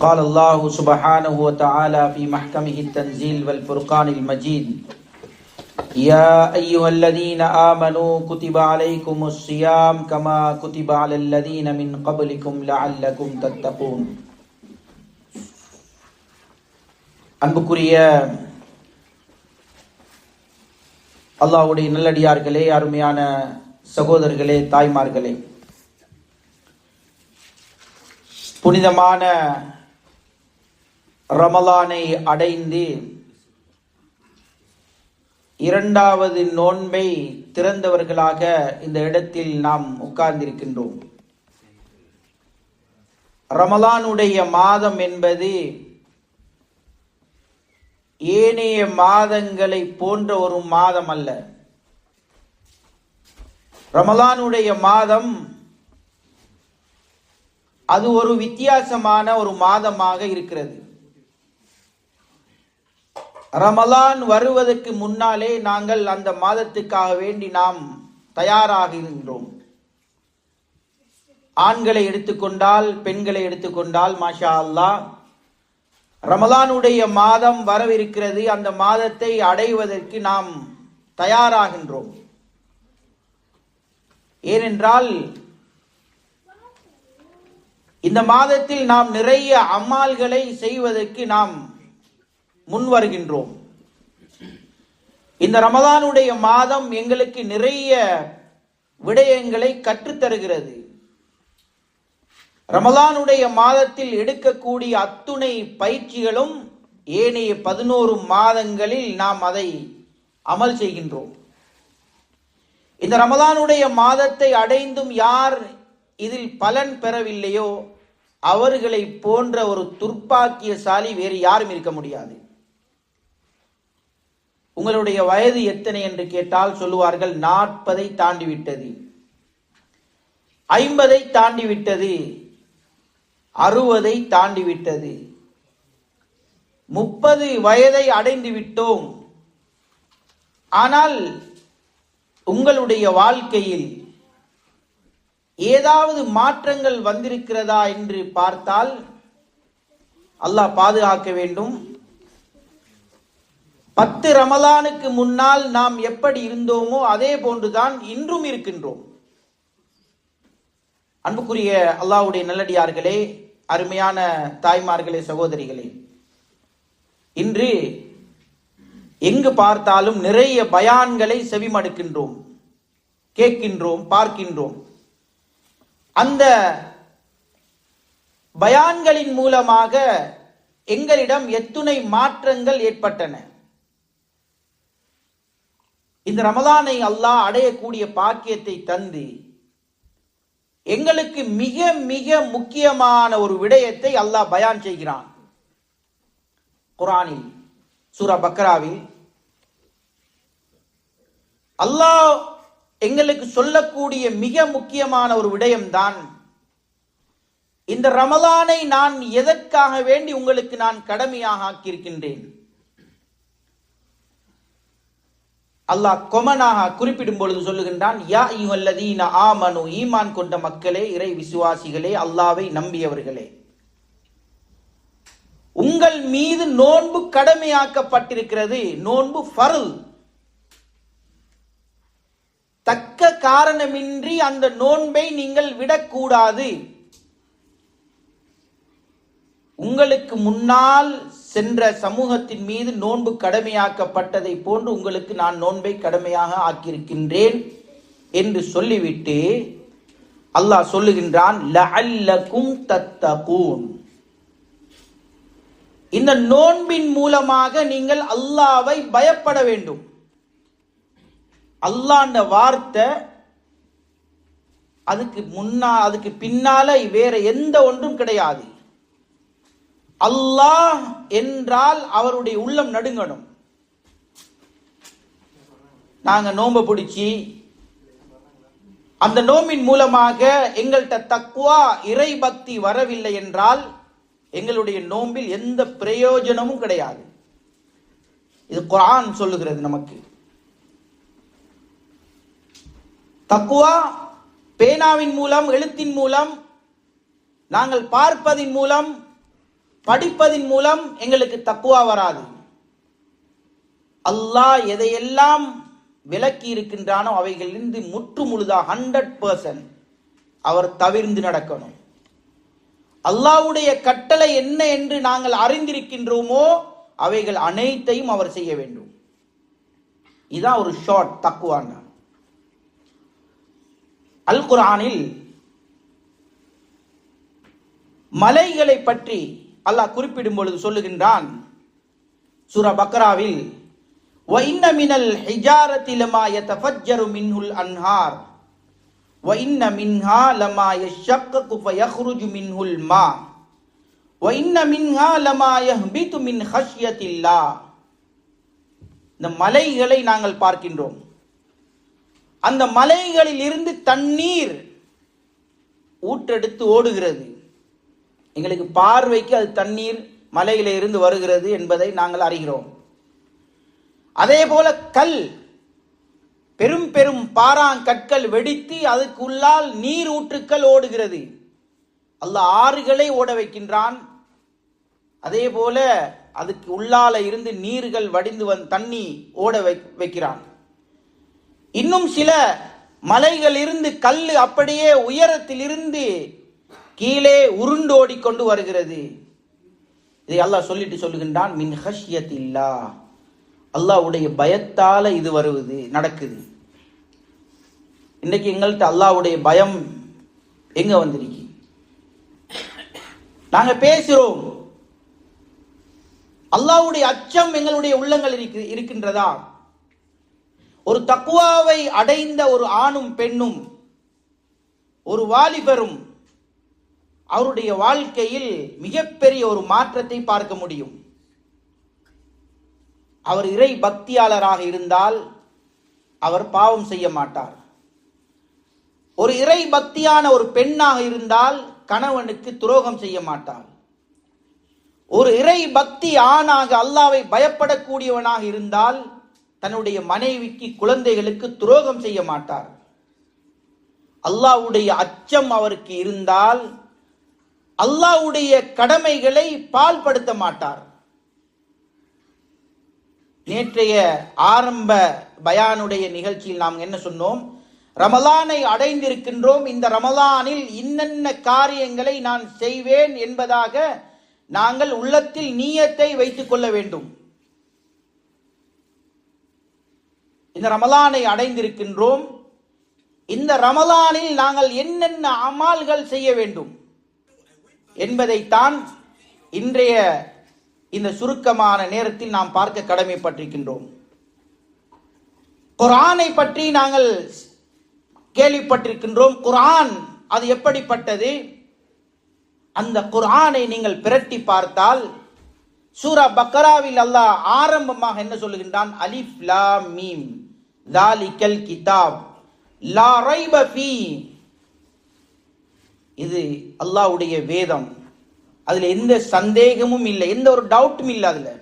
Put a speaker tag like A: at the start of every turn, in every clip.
A: قال الله سبحانه وتعالى في محكمه التنزيل والفرقان المجيد يا أيها الذين آمنوا كتب عليكم الصيام كما كتب على الذين من قبلكم لعلكم تتقون அன்புக்குரிய அல்லாஹ்வுடைய நல்லடியார்களே அருமையான சகோதரர்களே தாய்மார்களே புனிதமான ரமலானை அடைந்து இரண்டாவது நோன்பை திறந்தவர்களாக இந்த இடத்தில் நாம் உட்கார்ந்திருக்கின்றோம். ரமலானுடைய மாதம் என்பது ஏனைய மாதங்களை போன்ற ஒரு மாதம் அல்ல. ரமலானுடைய மாதம் அது ஒரு வித்தியாசமான ஒரு மாதமாக இருக்கிறது. ரமலான் வருவதற்கு முன்னாலே நாங்கள் அந்த மாதத்துக்காக வேண்டி நாம் தயாராகின்றோம். ஆண்களை எடுத்துக்கொண்டால் பெண்களை எடுத்துக்கொண்டால் மாஷா அல்லாஹ் ரமலானுடைய மாதம் வரவிருக்கிறது. அந்த மாதத்தை அடைவதற்கு நாம் தயாராகின்றோம். ஏனென்றால் இந்த மாதத்தில் நாம் நிறைய அம்மால்களை செய்வதற்கு நாம் முன் வருகின்றோம் இந்த ரமதானுடைய மாதம் எங்களுக்கு நிறைய விடயங்களை கற்றுத்தருகிறது. ரமலானுடைய மாதத்தில் எடுக்கக்கூடிய அத்துணை பயிற்சிகளும் ஏனைய பதினோரு மாதங்களில் நாம் அதை அமல் செய்கின்றோம். இந்த ரமலானுடைய மாதத்தை அடைந்தும் யார் இதில் பலன் பெறவில்லையோ அவர்களை போன்ற ஒரு துர்ப்பாக்கியசாலி வேறு யாரும் இருக்க முடியாது. உங்களுடைய வயது எத்தனை என்று கேட்டால் சொல்லுவார்கள் நாற்பதை தாண்டி விட்டது ஐம்பதை தாண்டி விட்டது அறுபதை தாண்டி விட்டது முப்பது வயதை அடைந்து விட்டோம் ஆனால் உங்களுடைய வாழ்க்கையில் ஏதாவது மாற்றங்கள் வந்திருக்கிறதா என்று பார்த்தால் அல்லாஹ் பாதுகாக்க வேண்டும். பத்து ரமலானுக்கு முன்னால் நாம் எப்படி இருந்தோமோ அதே போன்றுதான் இன்றும் இருக்கின்றோம். அன்புக்குரிய அல்லாவுடைய நல்லடியார்களே அருமையான தாய்மார்களே சகோதரிகளே இன்று எங்கு பார்த்தாலும் நிறைய பயான்களை செவிமடுக்கின்றோம் கேட்கின்றோம் பார்க்கின்றோம். அந்த பயான்களின் மூலமாக எங்களிடம் எத்துணை மாற்றங்கள் ஏற்பட்டன. இந்த ரமலானை அல்லாஹ் அடையக்கூடிய பாக்கியத்தை தந்து எங்களுக்கு மிக மிக முக்கியமான ஒரு விடயத்தை அல்லாஹ் பயான் செய்கிறான். குரானில் சூரா பக்ராவில் அல்லாஹ் எங்களுக்கு சொல்லக்கூடிய மிக முக்கியமான ஒரு விடயம்தான் இந்த ரமலானை நான் எதற்காக வேண்டி உங்களுக்கு நான் கடமையாக ஆக்கியிருக்கின்றேன்? அல்லாஹ் கொமனாக குறிப்பிடும் பொழுது சொல்லுகின்றான் யா இவல்லதீன ஆமனு ஈமான் கொண்ட மக்களே இறை விசுவாசிகளே அல்லாவை நம்பியவர்களே. உங்கள் மீது நோன்பு கடமையாக்கப்பட்டிருக்கிறது நோன்பு ஃபருல். தக்க காரணமின்றி அந்த நோன்பை நீங்கள் விடக்கூடாது. உங்களுக்கு முன்னால் சென்ற சமூகத்தின் மீது நோன்பு கடமையாக்கப்பட்டதை போன்று உங்களுக்கு நான் நோன்பை கடமையாக ஆக்கியிருக்கின்றேன் என்று சொல்லிவிட்டு அல்லாஹ் சொல்லுகின்றான் தத்தகூன். இந்த நோன்பின் மூலமாக நீங்கள் அல்லாவை பயப்பட வேண்டும். அல்லாண்ட வார்த்தை அதுக்கு முன்னா அதுக்கு பின்னால வேற எந்த ஒன்றும் கிடையாது. அல்லாஹ் என்றால் அவருடைய உள்ளம் நடுங்கணும். நாங்க நோம்ப பிடிச்சி அந்த நோம்பின் மூலமாக எங்கள்கிட்ட தக்குவா இறை பக்தி வரவில்லை என்றால் எங்களுடைய நோம்பில் எந்த பிரயோஜனமும் கிடையாது. இது குரான் சொல்லுகிறது நமக்கு. தக்குவா பேனாவின் மூலம் எழுத்தின் மூலம் நாங்கள் பார்ப்பதின் மூலம் படிப்பதின் மூலம் எங்களுக்கு தக்குவா வராது. அல்லாஹ் எதையெல்லாம் விலக்கி இருக்கின்றானோ அவைகளிலிருந்து முற்று முழுதா ஹண்ட்ரட் பர்சன்ட் அவர் தவிர்ந்து நடக்கணும். அல்லாஹ்வுடைய கட்டளை என்ன என்று நாங்கள் அறிந்திருக்கின்றோமோ அவைகள் அனைத்தையும் அவர் செய்ய வேண்டும். இதான் ஒரு ஷார்ட் தக்குவான் அல் குரானில் மலைகளை பற்றி அல்லாஹ் குறிப்பிடும் பொழுது சொல்லுகின்றான் சூரா பக்ராவில் وَإِنَّ مِنَ الْحِجَارَةِ لَمَا يَتَفَجَّرُ مِنْهُ الْأَنْهَارُ وَإِنَّ مِنْهَا لَمَا يَشَّقَّقُ فَيَخْرُجُ مِنْهُ الْمَاءُ وَإِنَّ مِنْهَا لَمَا يَهْبِطُ مِنْ خَشْيَةِ اللَّهِ இந்த மலைகளை நாங்கள் பார்க்கின்றோம் அந்த மலைகளில் இருந்து தண்ணீர் ஊற்றெடுத்து ஓடுகிறது எங்களுக்கு பார்வைக்கு அது தண்ணீர் மலையில இருந்து வருகிறது என்பதை நாங்கள் அறிகிறோம். அதே போல கல் பெரும் பெரும் பாறாங்கற்கள் வெடித்து அதுக்கு உள்ளால் நீர் ஊற்றுக்கள் ஓடுகிறது. அல்ல ஆறுகளை ஓட வைக்கின்றான். அதே போல அதுக்கு உள்ளால இருந்து நீர்கள் வடிந்து வந் தண்ணி ஓட வை வைக்கிறான். இன்னும் சில மலைகள் இருந்து கல் அப்படியே உயரத்திலிருந்து கீழே உருண்டோடி கொண்டு வருகிறது. இதை அல்லாஹ் சொல்லிட்டு சொல்லுகின்றான் மின் ஹஷ்யத்தில்லா அல்லாஹ்வுடைய பயத்தால இது வருவது நடக்குது. இன்னைக்கு எங்கள்கிட்ட அல்லாவுடைய பயம் எங்க வந்திருக்கு? நாங்க பேசுறோம். அல்லாஹ்வுடைய அச்சம் எங்களுடைய உள்ளங்கள் இருக்கு இருக்கின்றதா? ஒரு தக்குவாவை அடைந்த ஒரு ஆணும் பெண்ணும் ஒரு வாலிபரும் அவருடைய வாழ்க்கையில் மிகப்பெரிய ஒரு மாற்றத்தை பார்க்க முடியும். அவர் இறை பக்தியாளராக இருந்தால் அவர் பாவம் செய்ய மாட்டார். ஒரு இறை பக்தியான ஒரு பெண்ணாக இருந்தால் கணவனுக்கு துரோகம் செய்ய மாட்டார். ஒரு இறை பக்தி ஆணாக அல்லாவை பயப்படக்கூடியவனாக இருந்தால் தன்னுடைய மனைவிக்கு குழந்தைகளுக்கு துரோகம் செய்ய மாட்டார். அல்லாஹ்வுடைய அச்சம் அவருக்கு இருந்தால் அல்லாஹ்வுடைய கடமைகளை பால்படுத்த மாட்டார். நேற்றைய ஆரம்ப பயானுடைய நிகழ்ச்சியில் நாம் என்ன சொன்னோம்? ரமலானை அடைந்திருக்கின்றோம். இந்த ரமலானில் இன்னென்ன காரியங்களை நான் செய்வேன் என்பதாக நாங்கள் உள்ளத்தில் நீயத்தை வைத்துக் கொள்ள வேண்டும். இந்த ரமலானை அடைந்திருக்கின்றோம். இந்த ரமலானில் நாங்கள் என்னென்ன அமால்கள் செய்ய வேண்டும்? என்பதைத்தான் இன்றைய இந்த சுருக்கமான நேரத்தில் நாம் பார்க்க கடமைப்பட்டிருக்கின்றோம். குரானை பற்றி நாங்கள் கேள்விப்பட்டிருக்கின்றோம். குரான் அது எப்படிப்பட்டது? அந்த குர்ஆனை நீங்கள் பிரட்டி பார்த்தால் சூரா பக்கராவில் அல்லாஹ் ஆரம்பமாக என்ன சொல்லுகின்றான்? அலிஃப் லா மீம். தாலிகல் கிதாப். லா ரைப ஃபீ. இது அல்லாஹ்வுடைய வேதம். அதில் எந்த சந்தேகமும் இல்லை எந்த ஒரு டவுட்டும் இல்லை அதில்.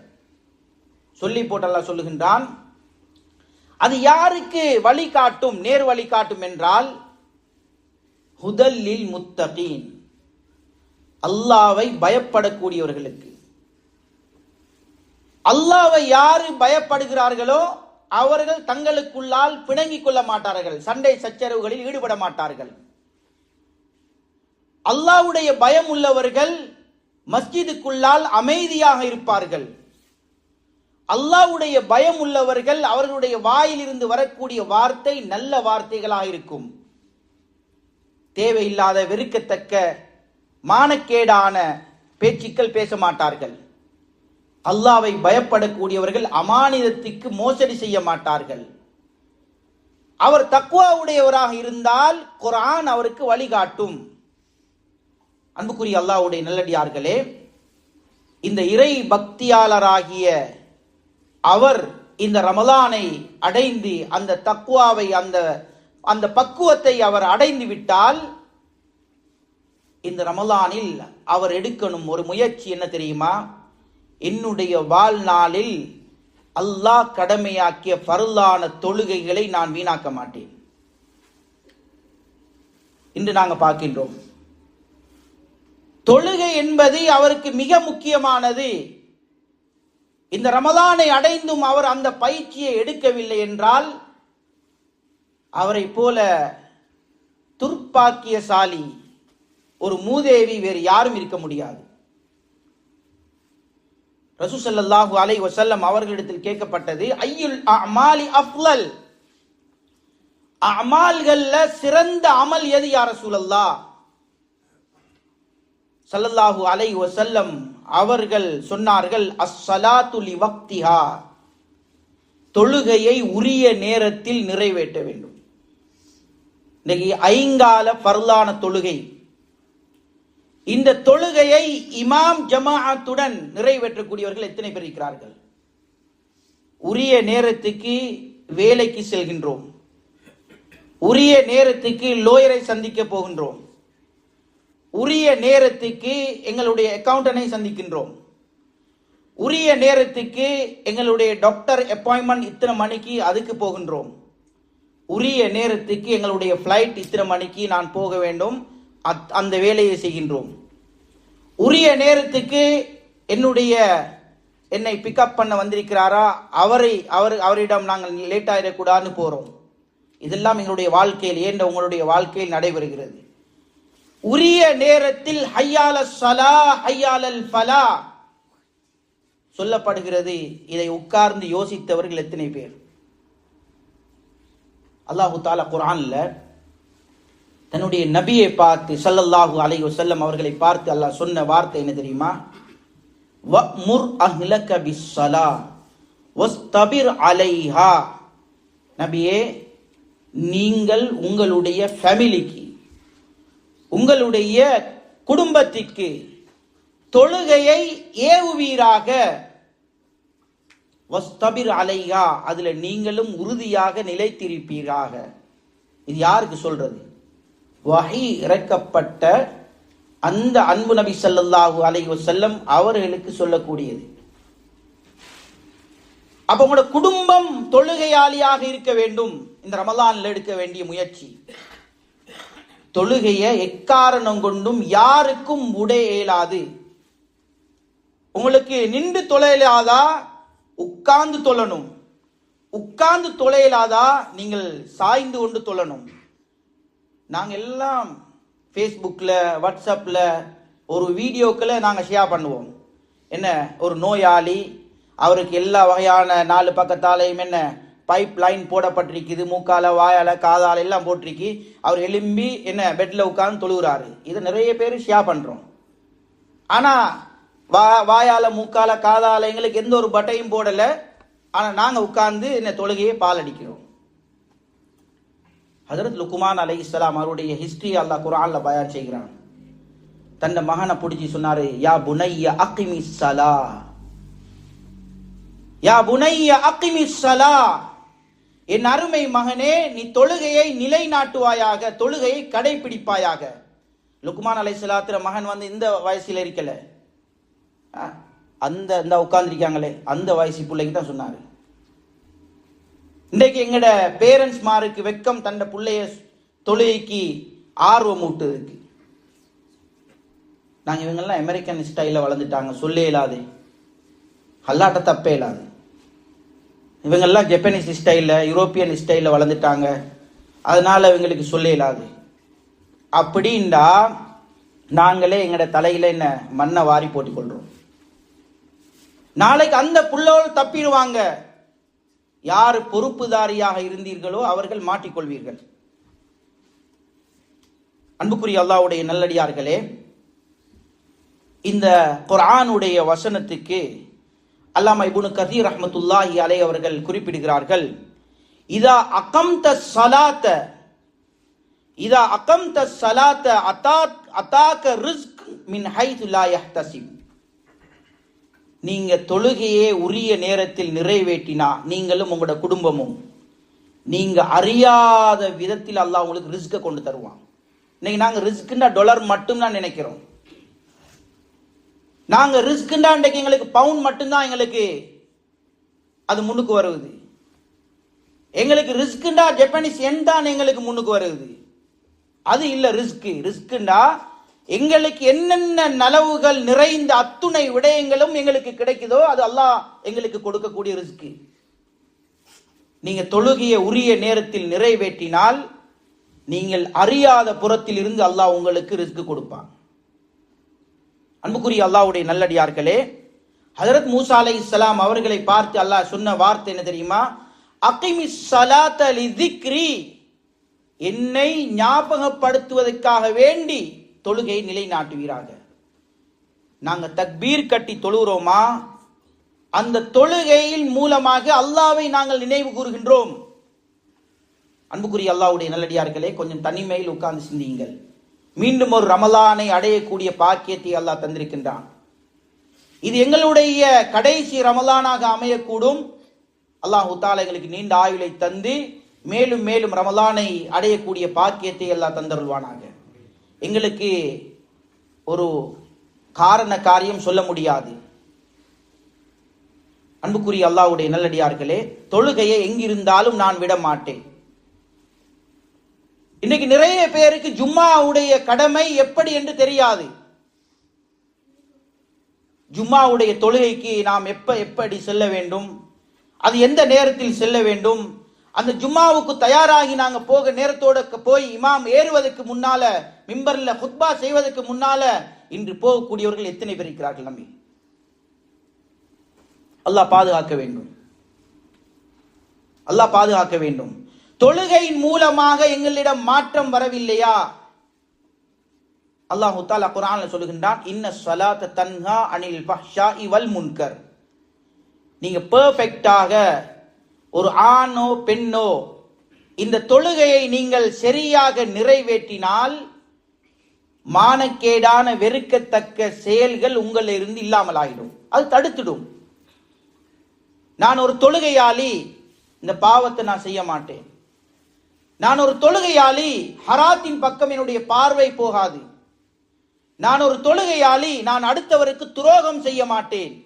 A: சொல்லி போட்டு சொல்லுகின்றான் அது யாருக்கு வழி காட்டும் நேர் வழி காட்டும் என்றால் ஹுதல்லில் முத்தகீன் அல்லாவை பயப்படக்கூடியவர்களுக்கு. அல்லாவை யாரு பயப்படுகிறார்களோ அவர்கள் தங்களுக்குள்ளால் பிணங்கிக் கொள்ள மாட்டார்கள் சண்டை சச்சரவுகளில் ஈடுபட மாட்டார்கள். அல்லாவுடைய பயம் உள்ளவர்கள் மஸ்ஜிதுக்குள்ளால் அமைதியாக இருப்பார்கள். அல்லாவுடைய பயம் உள்ளவர்கள் அவர்களுடைய வாயிலிருந்து வரக்கூடிய வார்த்தை நல்ல வார்த்தைகளாக இருக்கும். தேவையில்லாத வெறுக்கத்தக்க மானக்கேடான பேச்சுக்கள் பேச மாட்டார்கள். அல்லாவை பயப்படக்கூடியவர்கள் அமானிதத்துக்கு மோசடி செய்ய மாட்டார்கள். அவர் தக்குவாவுடையவராக இருந்தால் குரான் அவருக்கு வழிகாட்டும். அன்புக்குரிய அல்லாவுடைய நல்லடியார்களே இந்த இறை பக்தியாளராகிய அவர் இந்த ரமலானை அடைந்து அந்த தக்குவாவை அந்த அந்த பக்குவத்தை அவர் அடைந்து விட்டால் இந்த ரமலானில் அவர் எடுக்கணும் ஒரு முயற்சி என்ன தெரியுமா? என்னுடைய வாழ்நாளில் அல்லாஹ் கடமையாக்கிய பருளான தொழுகைகளை நான் வீணாக்க மாட்டேன். இன்று நாங்கள் பார்க்கின்றோம். தொழுகை என்பது அவருக்கு மிக முக்கியமானது. இந்த ரமதானை அடைந்தும் அவர் அந்த பயிற்சியை எடுக்கவில்லை என்றால் அவரை போல துர்ப்பாக்கியசாலி ஒரு மூதேவி வேறு யாரும் இருக்க முடியாது. ரசூசல்லாஹு அலை வசல்லம் அவர்களிடத்தில் கேட்கப்பட்டது ஐயுல் அமாலி அஃப்லல் அமால்கள்ல சிறந்த அமல் எது யார் ரசூலல்லா சல்லல்லாஹு அலை வசல்லம் அவர்கள் சொன்னார்கள் அஸ்ஸலாத்துலி வக்திஹா. தொழுகையை உரிய நேரத்தில் நிறைவேற்ற வேண்டும். இன்னைக்கு ஐங்கால பர்லான தொழுகை. இந்த தொழுகையை இமாம் ஜமாஅத்துடன் நிறைவேற்றக்கூடியவர்கள் எத்தனை பேர் இருக்கிறார்கள்? உரிய நேரத்துக்கு வேலைக்கு செல்கின்றோம். உரிய நேரத்துக்கு லோயரை சந்திக்க போகின்றோம். உரிய நேரத்துக்கு எங்களுடைய அக்கவுண்டனை சந்திக்கின்றோம். உரிய நேரத்துக்கு எங்களுடைய டாக்டர் அப்பாயின்மெண்ட் இத்தனை மணிக்கு அதுக்கு போகின்றோம். உரிய நேரத்துக்கு எங்களுடைய ஃப்ளைட் இத்தனை மணிக்கு நான் போக வேண்டும். அத்- அந்த வேலையை செய்கின்றோம். உரிய நேரத்துக்கு என்னுடைய என்னை பிக்கப் பண்ண வந்திருக்கிறாரா? அவரை அவர் அவரிடம் நாங்கள் லேட் ஆகிடக்கூடாதுன்னு போகிறோம் இதெல்லாம் எங்களுடைய வாழ்க்கையில் ஏன் உங்களுடைய வாழ்க்கையில் நடைபெறுகிறது? உரிய நேரத்தில் ஹையால சலா ஹையாலல் ஃபலா சொல்லப்படுகிறது. இதை உட்கார்ந்து யோசித்தவர்கள் எத்தனை பேர்? அல்லாஹு தாலா குரான்ல தன்னுடைய நபியை பார்த்து சல்லல்லாஹு அலைஹி வஸல்லம் அவர்களை பார்த்து அல்லாஹ் சொன்ன வார்த்தை என்ன தெரியுமா? வமுர் அஹ்லக பிஸ்ஸலா வஸ்தபிர் அலைஹா. நபியே நீங்கள் உங்களுடைய ஃபேமிலிக்கு உங்களுடைய குடும்பத்திற்கு தொழுகையை ஏவுவீராக. வஸ்தபிர் அலையா அதுல நீங்களும் உறுதியாக நிலைத்திருப்பீராக. இது யாருக்கு சொல்றது? வகை இறக்கப்பட்ட அந்த அன்பு நபி சல்லாஹூ அலை செல்லம் அவர்களுக்கு சொல்லக்கூடியது. அப்ப உங்களோட குடும்பம் தொழுகையாளியாக இருக்க வேண்டும். இந்த ரமலானில் எடுக்க வேண்டிய முயற்சி. தொழுகையை எக்காரணம் கொண்டும் யாருக்கும் உடைய இயலாது உங்களுக்கு நின்று தொலையிலாதா உட்கார்ந்து தொழணும். உட்கார்ந்து தொலையிலாதா நீங்கள் சாய்ந்து கொண்டு தொழணும். நாங்கள் எல்லாம் ஃபேஸ்புக்கில் வாட்ஸ்அப்பில் ஒரு வீடியோக்களை நாங்கள் ஷேர் பண்ணுவோம். என்ன? ஒரு நோயாளி அவருக்கு எல்லா வகையான நாலு பக்கத்தாலையும் என்ன? Pipe line போடப்பட்டிருக்குது. மூக்கால வாயால காதால எல்லாம் போட்டிருக்கு. அவர் எலும்பி என்ன பெட்ல உட்கார்ந்து தொழுகிறாரு. இதை நிறைய பேர் ஷியா பண்றோம். ஆனா வா வாயால மூக்கால காதால எங்களுக்கு எந்த ஒரு பட்டையும் போடல. ஆனா நாங்க உட்கார்ந்து என்ன தொழுகையை பால் அடிக்கிறோம். ஹசரத் லுக்குமான் அலை இஸ்லாம் அவருடைய ஹிஸ்டரி அல்லாஹ் குரானில் பயான் செய்கிறான். தன்னை மகனை பிடிச்சி சொன்னாரு யா புனைய அக்கிமி சலா. யா புனைய அக்கிமி சலா. என் அருமை மகனே நீ தொழுகையை நிலைநாட்டுவாயாக தொழுகையை கடைபிடிப்பாயாக. லுக்குமான் அலை மகன் வந்து இந்த வயசில் இருக்கல. ஆ, அந்த இந்த உட்கார்ந்துருக்காங்களே அந்த வயசு பிள்ளைக்கு தான் சொன்னாரு. இன்றைக்கு எங்கட பேரண்ட்ஸ் மாருக்கு வெக்கம் தண்ட பிள்ளைய தொழுகைக்கு ஆர்வம் ஊட்டுறதுக்கு. நாங்கள் இவங்கெல்லாம் அமெரிக்கன் ஸ்டைலில் வளர்ந்துட்டாங்க சொல்லே இல்லாது. அல்லாட்ட தப்பே இல்லாது. இவங்கெல்லாம் ஜப்பனீஸ் ஸ்டைலில் யூரோப்பியன் ஸ்டைலில் வளர்ந்துட்டாங்க. அதனால் இவங்களுக்கு சொல்லிடலாது இல்லாது. அப்படின்டா நாங்களே எங்களோட தலையில் என்ன மண்ணை வாரி போட்டுக் கொள்கிறோம் நாளைக்கு அந்த புள்ளோல் தப்பிடுவாங்க. யார் பொறுப்புதாரியாக இருந்தீர்களோ அவர்கள் மாட்டிக்கொள்வீர்கள் அன்புக்குரிய அல்லாவுடைய நல்லடியார்களே இந்த குரானுடைய வசனத்துக்கு அல்லாமா இபுனு கதீர் ரஹ்மத்துல்லாஹி அலை அவர்கள் குறிப்பிடுகிறார்கள் இதா அகம்த சலாத்த இதா அகம்த சலாத்த அத்தாக் அத்தாக்க ரிஸ்க் மின் ஹை லா நீங்க தொழுகையே உரிய நேரத்தில் நிறைவேற்றினா நீங்களும் உங்களோட குடும்பமும் நீங்க அறியாத விதத்தில் அல்லாஹ் உங்களுக்கு ரிஸ்க்கை கொண்டு தருவான். இன்னைக்கு நாங்கள் ரிஸ்க்குன்னா டொலர் மட்டும் தான் நினைக்கிறோம். நாங்க ரிஸ்க்குண்டா இன்றைக்கு எங்களுக்கு பவுன் மட்டும்தான் எங்களுக்கு அது முன்னுக்கு வருவது எங்களுக்கு ரிஸ்க்குண்டா ஜப்பானீஸ் என் தான் எங்களுக்கு முன்னுக்கு வருது. அது இல்ல ரிஸ்க். ரிஸ்க்குண்டா எங்களுக்கு என்னென்ன நலவுகள் நிறைந்த அத்துணை விடயங்களும் எங்களுக்கு கிடைக்குதோ அது அல்லாஹ் எங்களுக்கு கொடுக்கக்கூடிய ரிஸ்க். நீங்க தொழுகிய உரிய நேரத்தில் நிறைவேற்றினால் நீங்கள் அறியாத புறத்தில் இருந்து அல்லாஹ் உங்களுக்கு ரிஸ்க் கொடுப்பான். அன்புக்குரிய அல்லாவுடைய நல்லடியார்களே ஹசரத் மூசா அலை இஸ்லாம் அவர்களை பார்த்து அல்லாஹ் சொன்ன வார்த்தை என்ன தெரியுமா? அகிமி சலாத்த லிதிக்ரி என்னை ஞாபகப்படுத்துவதற்காக வேண்டி தொழுகையை நிலைநாட்டுவீராக. நாங்கள் தக்பீர் கட்டி தொழுகிறோமா? அந்த தொழுகையின் மூலமாக அல்லாவை நாங்கள் நினைவு கூறுகின்றோம். அன்புக்குரிய அல்லாவுடைய நல்லடியார்களே கொஞ்சம் தனிமையில் உட்கார்ந்து சிந்தியுங்கள். மீண்டும் ஒரு ரமலானை அடையக்கூடிய பாக்கியத்தை அல்லாஹ் தந்திருக்கின்றான். இது எங்களுடைய கடைசி ரமலானாக அமையக்கூடும். அல்லாஹ் தாலா எங்களுக்கு நீண்ட ஆயுளை தந்து மேலும் மேலும் ரமலானை அடையக்கூடிய பாக்கியத்தை எல்லாம் தந்தருள்வானாங்க எங்களுக்கு ஒரு காரண காரியம் சொல்ல முடியாது. அன்புக்குரிய அல்லாவுடைய நல்லடியார்களே தொழுகையை எங்கிருந்தாலும் நான் விட மாட்டேன். இன்னைக்கு நிறைய பேருக்கு ஜும்மாவுடைய கடமை எப்படி என்று தெரியாது. ஜும்மாவுடைய தொழுகைக்கு நாம் எப்ப எப்படி செல்ல வேண்டும்? அது எந்த நேரத்தில் செல்ல வேண்டும்? அந்த ஜும்மாவுக்கு தயாராகி நாங்க போக நேரத்தோட போய் இமாம் ஏறுவதற்கு முன்னால மிம்பர்ல குத்பா செய்வதற்கு முன்னால இன்று போகக்கூடியவர்கள் எத்தனை பேர் இருக்கிறார்கள் நம்பி அல்லாஹ் பாதுகாக்க வேண்டும். அல்லாஹ் பாதுகாக்க வேண்டும். தொழுகையின் மூலமாக எங்களிடம் மாற்றம் வரவில்லையா? அல்லாஹு தாலா குர்ஆன்ல சொல்லுகின்றான் இன்ன சலாத்த தன்ஹா அனில் பஹ்ஷா இவல் முன்கர். நீங்க பெர்ஃபெக்ட்டாக ஒரு ஆணோ பெண்ணோ இந்த தொழுகையை நீங்கள் சரியாக நிறைவேற்றினால் மானக்கேடான வெறுக்கத்தக்க செயல்கள் உங்களிலிருந்து இல்லாமல் ஆகிடும் அது தடுத்துடும். நான் ஒரு தொழுகையாளி இந்த பாவத்தை நான் செய்ய மாட்டேன். நான் ஒரு தொழுகையாளி ஹராத்தின் பக்கம் என்னுடைய பார்வை போகாது. நான் ஒரு தொழுகையாளி நான் அடுத்தவருக்கு துரோகம் செய்ய மாட்டேன்.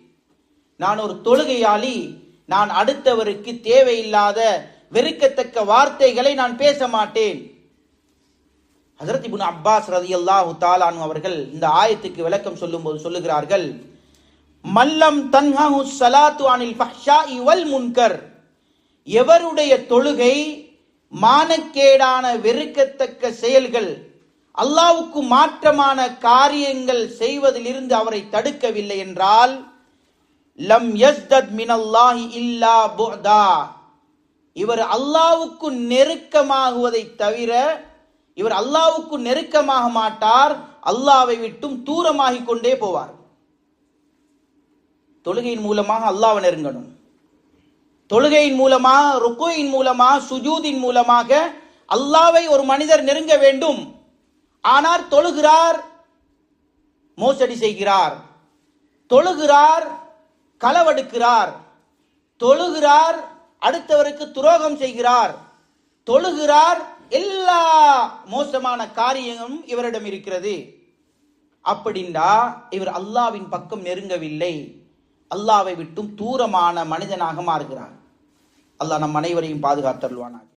A: நான் ஒரு தொழுகையாளி நான் அடுத்தவருக்கு தேவையில்லாத வெறுக்கத்தக்க வார்த்தைகளை நான் பேச மாட்டேன். ஹசரத் இபுன் அப்பாஸ் ரலியல்லாஹு தாலான் அவர்கள் இந்த ஆயத்துக்கு விளக்கம் சொல்லும்போது சொல்லுகிறார்கள் மல்லம் தன்ஹு சலாத்து அனில் ஃபஹ்ஷாஇ முன்கர். எவருடைய தொழுகை மானக்கேடான வெறுக்கத்தக்க செயல்கள் அல்லாவுக்கு மாற்றமான காரியங்கள் செய்வதிலிருந்து அவரை தடுக்கவில்லை என்றால் லம் யஸ்தத் மினல்லாஹி இல்லா புதா இவர் அல்லாவுக்கு நெருக்கமாகுவதை தவிர இவர் அல்லாவுக்கு நெருக்கமாக மாட்டார் அல்லாவை விட்டும் தூரமாகிக் கொண்டே போவார். தொழுகையின் மூலமாக அல்லாவை நெருங்கணும். தொழுகையின் மூலமாக ருக்குயின் மூலமாக சுஜூதின் மூலமாக அல்லாவை ஒரு மனிதர் நெருங்க வேண்டும். ஆனால் தொழுகிறார் மோசடி செய்கிறார். தொழுகிறார் களவெடுக்கிறார். தொழுகிறார் அடுத்தவருக்கு துரோகம் செய்கிறார். தொழுகிறார் எல்லா மோசமான காரியமும் இவரிடம் இருக்கிறது. அப்படின்னா இவர் அல்லாவின் பக்கம் நெருங்கவில்லை. அல்லாவை விட்டும் தூரமான மனிதனாக மாறுகிறார் அல்லாஹ் நம் அனைவரையும் பாதுகாத்தருள்வானாக.